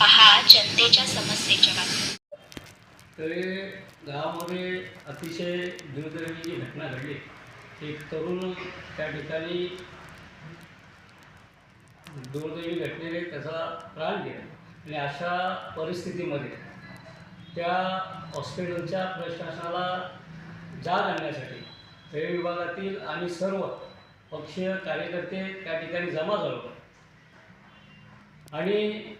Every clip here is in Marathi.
पहा जनतेच्या समस्येच्या बाबतीत. तरी गावामध्ये अतिशय दुर्दैवी जी घटना घडली. एक तरुण त्या ठिकाणी दुर्दैवी घटनेने त्याचा प्राण गेला. आणि अशा परिस्थितीमध्ये त्या हॉस्पिटलच्या प्रशासनाला जाग आणण्यासाठी रेल्वे विभागातील आणि सर्व पक्षीय कार्यकर्ते त्या ठिकाणी जमा झालो आणि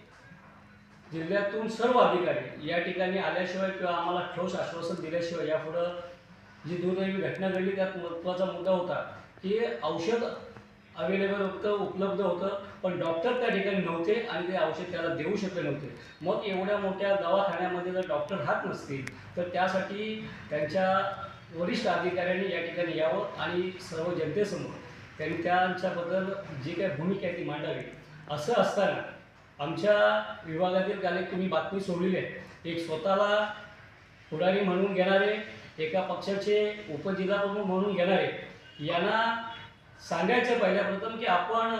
जिल्ह्यातून सर्व अधिकारी या ठिकाणी आल्याशिवाय किंवा आम्हाला ठोस आश्वासन दिल्याशिवाय यापुढं जी दुर्दैवी घटना घडली त्यात महत्त्वाचा मुद्दा होता की औषध अवेलेबल होतं उपलब्ध होतं पण डॉक्टर त्या ठिकाणी नव्हते आणि ते औषध त्याला देऊ शकले नव्हते. मग एवढ्या मोठ्या दवाखान्यामध्ये जर डॉक्टर राहत नसतील तर त्यासाठी त्यांच्या वरिष्ठ अधिकाऱ्यांनी या ठिकाणी यावं आणि सर्व जनतेसमोर त्यांनी त्यांच्याबद्दल जी काही भूमिका आहे ती मांडावी. असं असताना आमच्या विभागातील काल तुम्ही बातमी सोडलेली आहे एक स्वतःला पुढारी म्हणून घेणारे एका पक्षाचे उपजिल्हाप्रमुख म्हणून घेणारे यांना सांगायचं पहिल्या प्रथम की आपण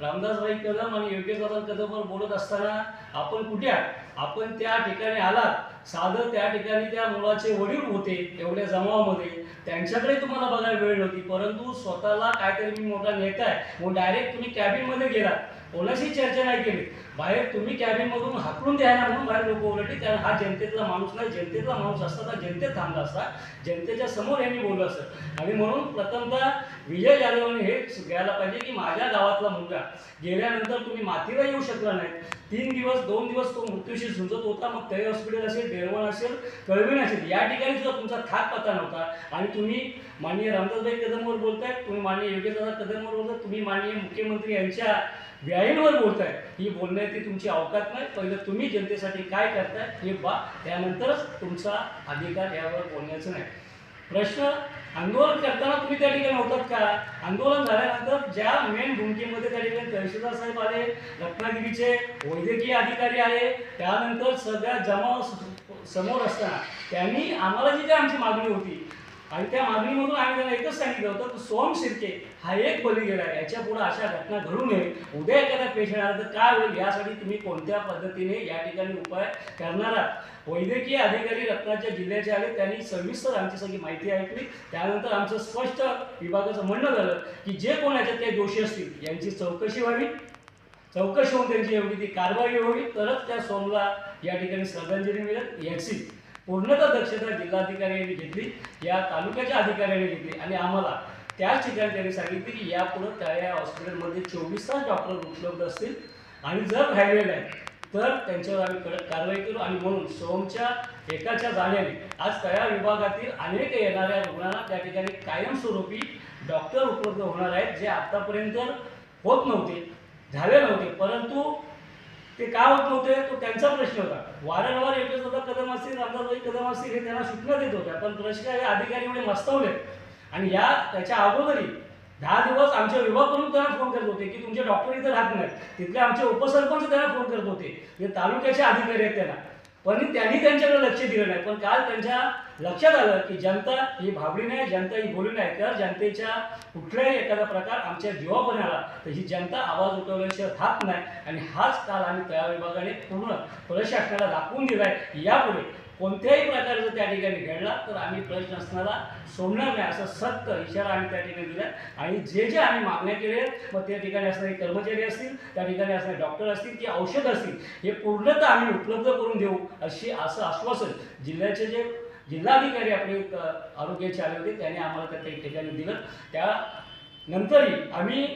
रामदासभाई कदम आणि योगेशदादा कदमवर बोलत असताना आपण कुठे आहात? आपण त्या ठिकाणी आलात. साधं त्या ठिकाणी त्या मुलाचे वडील होते एवढ्या जमावामध्ये. त्यांच्याकडे तुम्हाला बघायला वेळ नव्हती. परंतु स्वतःला काहीतरी मी मोठा नेता आहे. मग डायरेक्ट तुम्ही कॅबिनमध्ये गेलात. कोणाशी चर्चा नाही केली? बाहेर तुम्ही कॅबिनमधून हाकलून द्यायला म्हणून बाहेर लोक ओरडले. कारण हा जनतेतला माणूस नाही. जनतेतला माणूस असता तर जनतेत थांबला असता. जनतेच्या समोर यांनी बोललं असतं. आणि म्हणून प्रथमतः विजय यादवने हे घ्यायला पाहिजे की माझ्या गावातला मुलगा गेल्यानंतर तुम्ही मातीला येऊ शकला नाही. तीन दिवस दोन दिवस तो मृत्यूशी झुंजत होता. मग तळे हॉस्पिटल असेल देरवण असेल कळविण असेल या ठिकाणी सुद्धा तुमचा थाक पत्ता नव्हता आणि तुम्ही माननीय रामदासभाई कदमवर बोलताय तुम्ही माननीय योगेशदादा कदमवर बोलताय तुम्ही माननीय मुख्यमंत्री यांच्या व्यायींवर बोलताय. ही बोलण्याची तुमची अवकात नाही. पहिलं तुम्ही जनतेसाठी काय करताय हे बा त्यानंतरच तुमचा अधिकार यावर बोलण्याचं नाही. प्रश्न आंदोलन करताना तुम्ही त्या ठिकाणी होतात का? आंदोलन झाल्यानंतर ज्या मेन भूमिकेमध्ये त्या ठिकाणी तहसीलदार साहेब आले रत्नागिरीचे वैद्यकीय अधिकारी आले त्यानंतर सगळ्या जमाव समोर असताना त्यांनी आम्हाला जी काय आमची मागणी होती आणि त्या मागणीमधून आम्ही त्यांना एकच सांगितलं होतं की सोम शिर्के हा एक बली गेला याच्यापुढे अशा घटना घडू नये. उद्या एखादा पेशंट आला तर काय होईल? यासाठी तुम्ही कोणत्या पद्धतीने या ठिकाणी उपाय करणार आहात? वैद्यकीय अधिकारी रत्नाच्या जिल्ह्याचे आले. त्यांनी सविस्तर आमची सगळी माहिती ऐकली. त्यानंतर आमचं स्पष्ट विभागाचं म्हणणं झालं की जे कोण याच्यात काही दोषी असतील यांची चौकशी व्हावी. चौकशी होऊन त्यांची एवढी ती कारवाई व्हावी. तरच त्या सोमला या ठिकाणी श्रद्धांजली मिळेल. याची पूर्णतः दक्षता जिल्हाधिकारी यांनी घेतली या तालुक्याच्या अधिकाऱ्यांनी घेतली आणि आम्हाला त्याच ठिकाणी त्यांनी सांगितले की यापुढे त्या या हॉस्पिटलमध्ये चोवीस तास डॉक्टर उपलब्ध असतील आणि जर राहिले नाही तर त्यांच्यावर आम्ही कडक कारवाई करू आणि म्हणून सोमच्या एकाच्या जाण्याने आज त्या विभागातील अनेक येणाऱ्या रुग्णांना त्या ठिकाणी कायमस्वरूपी डॉक्टर उपलब्ध होणार आहेत जे आत्तापर्यंत होत नव्हते झाले नव्हते परंतु ते का होत नव्हते तो त्यांचा प्रश्न होता. वारंवार एकच होता कदम असतील रामदासबाई कदम असतील हे त्यांना सूचना देत होत्या पण प्रश्न हे अधिकारी एवढे मस्तवले. आणि या त्याच्या अगोदरी दहा दिवस आमच्या विभागाकडून त्यांना फोन करत होते की तुमचे डॉक्टर इथं राहत नाहीत. तिथले आमचे उपसरपंच त्यांना फोन करत होते. जे तालुक्याचे अधिकारी आहेत त्यांना. पण त्यांनी त्यांच्याकडे लक्ष दिलं नाही. पण काल त्यांच्या लक्षात आलं की जनता ही भाबडी नाही जनता ही बोली नाही. तर जनतेच्या कुठल्याही एखादा प्रकार आमच्या जीवावर आला तर ही जनता आवाज उठवल्याशिवाय राहत नाही. आणि हाच काल आम्ही तयार विभागाने पूर्ण प्रशासनाला दाखवून दिलाय. यापुढे कोणत्याही प्रकारचं त्या ठिकाणी घडला तर आम्ही प्रश्न असणारा सोडणार नाही असं सक्त इशारा आम्ही त्या ठिकाणी दिला आणि जे जे आम्ही मागण्या केल्या मग त्या ठिकाणी असणारे कर्मचारी असतील त्या ठिकाणी असणारे डॉक्टर असतील की औषध असतील हे पूर्णतः आम्ही उपलब्ध करून देऊ अशी असं आश्वासन जिल्ह्याचे जे जिल्हाधिकारी आपले आरोग्याचे आले होते त्यांनी आम्हाला त्या त्या ठिकाणी दिलं. त्यानंतरही आम्ही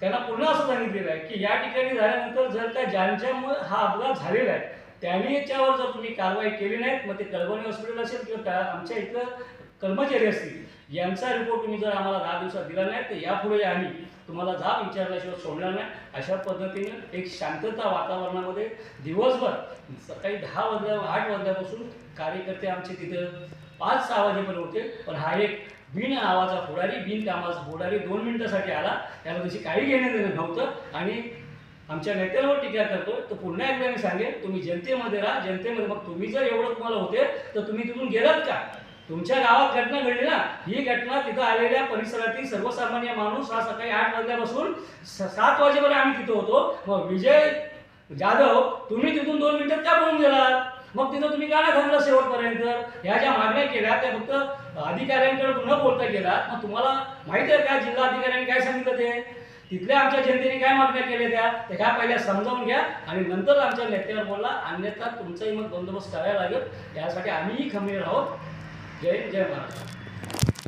त्यांना पुन्हा असं सांगितलेलं आहे की या ठिकाणी झाल्यानंतर जर का ज्यांच्यामुळे हा अपघात झालेला आहे त्यांनी याच्यावर जर तुम्ही कारवाई केली नाहीत मग ते कळवणी हॉस्पिटल असेल किंवा त्या आमच्या इथं कर्मचारी असतील यांचा रिपोर्ट तुम्ही जर आम्हाला दहा दिवसात दिला नाही तर यापुढे आम्ही तुम्हाला जाब विचारल्याशिवाय सोडणार नाही. अशा पद्धतीने एक शांतता वातावरणामध्ये दिवसभर सकाळी दहा वाजल्या आठ वाजल्यापासून कार्यकर्ते आमचे तिथं पाच सहा वाजेपर्यंत होते. पण हा एक बिन आवाजा पुढारी बिन कामाचा पुढारी दोन मिनिटासाठी आला. त्याला तशी काही घेणं देणं नव्हतं. आणि आमच्या नेत्यांवर टीका करतोय. तर पुन्हा एकदा मी सांगेन तुम्ही जनतेमध्ये राहा. जनतेमध्ये मग तुम्ही जर एवढं तुम्हाला होते तर तुम्ही तिथून गेलात का? तुमच्या गावात घटना घडली ना ही घटना तिथं आलेल्या परिसरातील सर्वसामान्य माणूस हा सकाळी आठ वाजल्यापासून सात वाजेपर्यंत आम्ही तिथं होतो. मग विजय जाधव तुम्ही तिथून दोन मिनिटात का पळून गेलात? मग तिथं तुम्ही का नाही थांबला शेवटपर्यंत? ह्या ज्या मागण्या केल्या त्या फक्त अधिकाऱ्यांकडे न बोलता गेलात मग तुम्हाला माहिती आहे का जिल्हा अधिकाऱ्यांनी काय सांगितलं ते? तिथल्या आमच्या जनतेने काय मागण्या केल्या त्या? ते काय पहिल्या? समजावून घ्या. आणि नंतर आमच्या नेत्यावर बोलला अन्यथा तुमचाही मग बंदोबस्त करायला लागेल. यासाठी आम्हीही खंबीर आहोत. जय जय महाराष्ट्र.